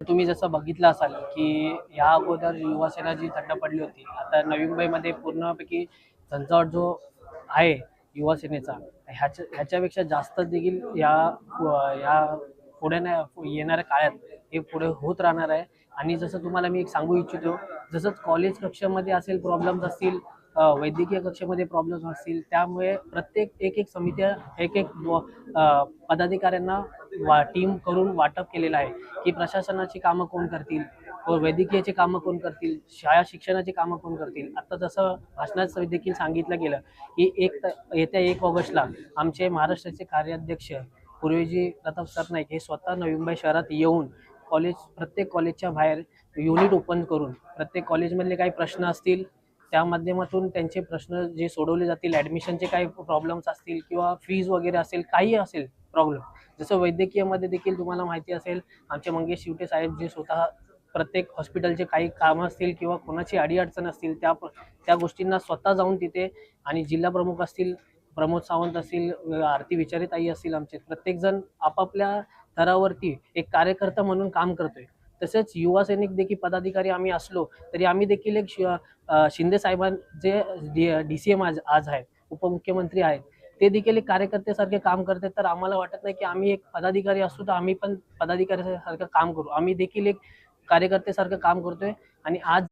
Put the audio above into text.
तुम्ही जसं बघितलं असाल की या अगोदर युवासेना जी थंड पडली होती आता नवी मुंबईमध्ये पूर्णपैकी झंझावाट जो आहे युवासेनेचा ह्याच्या ह्याच्यापेक्षा जास्त देखील या या पुढे येणाऱ्या काळात हे पुढे होत राहणार आहे. आणि जसं तुम्हाला मी एक सांगू इच्छितो जसं कॉलेज कक्षामध्ये असेल प्रॉब्लेम्स असतील वैद्यकीय कक्षामध्ये प्रॉब्लेम्स असतील त्यामुळे प्रत्येक एक एक समित्या एक एक पदाधिकाऱ्यांना वा टीम करून वाटप केलेलं आहे. की प्रशासनाची कामं कोण करतील? व वैद्यकीयची कामं कोण करतील? शाळा शिक्षणाची कामं कोण करतील? आता जसं भाषणात देखील सांगितलं गेलं की एक येत्या एक ऑगस्टला आमचे महाराष्ट्राचे कार्याध्यक्ष पूर्वीजी प्रताप सरनाईक हे स्वतः नवी मुंबई शहरात येऊन कॉलेज प्रत्येक कॉलेजच्या बाहेर युनिट ओपन करून प्रत्येक कॉलेजमधले काही प्रश्न असतील त्या माध्यमातून त्यांचे प्रश्न जे सोडवले जातील ॲडमिशनचे काही प्रॉब्लेम्स असतील किंवा फीज वगैरे असेल काही असेल प्रॉब्लेम जसं वैद्यकीयमध्ये देखील तुम्हाला माहिती असेल आमचे मंगेश शिवटे साहेब जे स्वतः प्रत्येक हॉस्पिटलचे काही कामं असतील किंवा कोणाची अडीअडचण असतील त्या त्या गोष्टींना स्वतः जाऊन तिथे आणि जिल्हा प्रमुख असतील प्रमोद सावंत असतील आरती आरती विचारेताई असतील आमचे प्रत्येकजण आपापल्या थरावरती एक कार्यकर्ता म्हणून काम करतोय. तसेच युवा सैनिक देखील पदाधिकारी आम्ही असलो तरी आम्ही देखील एक शि- शिंदे साहेबां जे डी सी एम आज आज आहेत उपमुख्यमंत्री आहेत ते देखील एक कार्यकर्त्यासारखे काम करते तर आम्हाला वाटत नाही की आम्ही एक पदाधिकारी असू तर आम्ही पण पदाधिकाऱ्यासारखं काम करू. आम्ही देखील एक कार्यकर्त्यासारखं काम करतोय. आणि आज